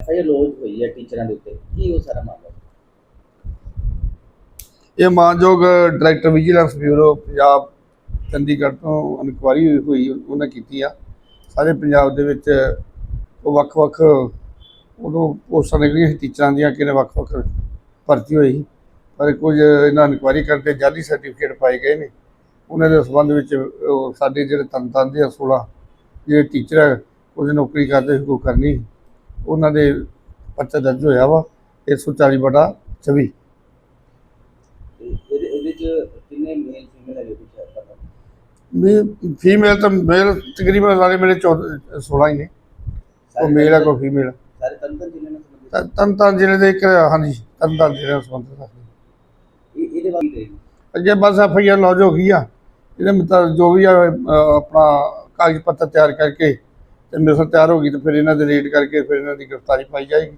FIR lodge ਹੋਈ ਹੈ ਟੀਚਰਾਂ ਦੇ ਉੱਤੇ। ਕੀ ਉਹ ਸਾਰਾ ਮਾਮਲਾ? ਇਹ ਮਾਨਯੋਗ director vigilance bureau Punjab Chandigarh ਤੋਂ ਇਨਕੁਆਰੀ ਹੋਈ, ਉਹਨਾਂ ਕੀਤੀ ਆ। ਸਾਰੇ ਪੰਜਾਬ ਦੇ ਵਿੱਚ ਉਹ ਵੱਖ-ਵੱਖ ਉਦੋਂ ਪੋਸਟਾਂ ਨਿਕਲੀਆਂ ਸੀ ਟੀਚਰਾਂ ਦੀਆਂ ਕਿਨੇ ਵੱਖ-ਵੱਖ ਭਰਤੀ ਹੋਈ ਸੀ। ਪਰ ਕੁਝ ਇਹਨਾਂ ਇਨਕੁਆਰੀ ਕਰਕੇ ਜਾਲੀ ਸਰਟੀਫਿਕੇਟ ਪਾਏ ਗਏ ਨੇ। ਉਹਨਾਂ ਦੇ ਸੰਬੰਧ ਵਿੱਚ ਸਾਡੇ ਜਿਹੜੇ ਤਨਤਨ ਦੇ 16 ਜਿਹੜੇ ਟੀਚਰ ਹੈ ਉਹਦੀ ਨੌਕਰੀ ਕਰਦੇ ਸੀ, ਕੋਈ ਕਰਨੀ ਉਹਨਾਂ ਦੇ ਪਰਚਾ ਦਰਜ ਹੋਇਆ ਵਾ 140 ਬਟਾ 24 ਤੇ ਇਹਦੇ ਇਹਦੇ ਚ ਕਿੰਨੇ ਮੇਲ ਫੀਮੇਲ ਹੈਗੇ ਵੀ ਫੀਮੇਲ ਤਾਂ ਮੇਲ ਤਕਰੀਬਨ ਸਾਰੇ ਮੇਰੇ 14 16 ਹੀ ਨੇ। ਕੋਈ ਮੇਲ ਹੈ ਕੋਈ ਫੀਮੇਲ ਸਾਰੇ ਤੰਤਰ ਜ਼ਿਲ੍ਹੇ ਨਾਲ ਸੰਬੰਧਿਤ ਜ਼ਿਲ੍ਹੇ ਦੇ ਇੱਕ ਹਾਂਜੀ ਤਨ ਤਨ ਜ਼ਿਲ੍ਹੇ ਨਾਲ ਸੰਬੰਧਿਤ ਰੱਖਦੇ ਇਹ ਇਹਦੇ ਬਾਰੇ ਅੱਗੇ ਬਸ ਐਫ ਆਈ ਆਰ ਲੌਜ ਹੋ ਗਈ ਆ। ਇਹਦੇ ਮਤਲਬ ਜੋ ਵੀ ਆ ਆਪਣਾ ਕਾਗਜ਼ ਪੱਤਰ ਤਿਆਰ ਕਰਕੇ ਤੇ ਮਿਸਲ ਤਿਆਰ ਹੋ ਗਈ ਤੇ ਫਿਰ ਇਹਨਾਂ ਦੇ ਰੇਡ ਕਰਕੇ ਫਿਰ ਇਹਨਾਂ ਦੀ ਗ੍ਰਿਫਤਾਰੀ ਪਾਈ ਜਾਏਗੀ।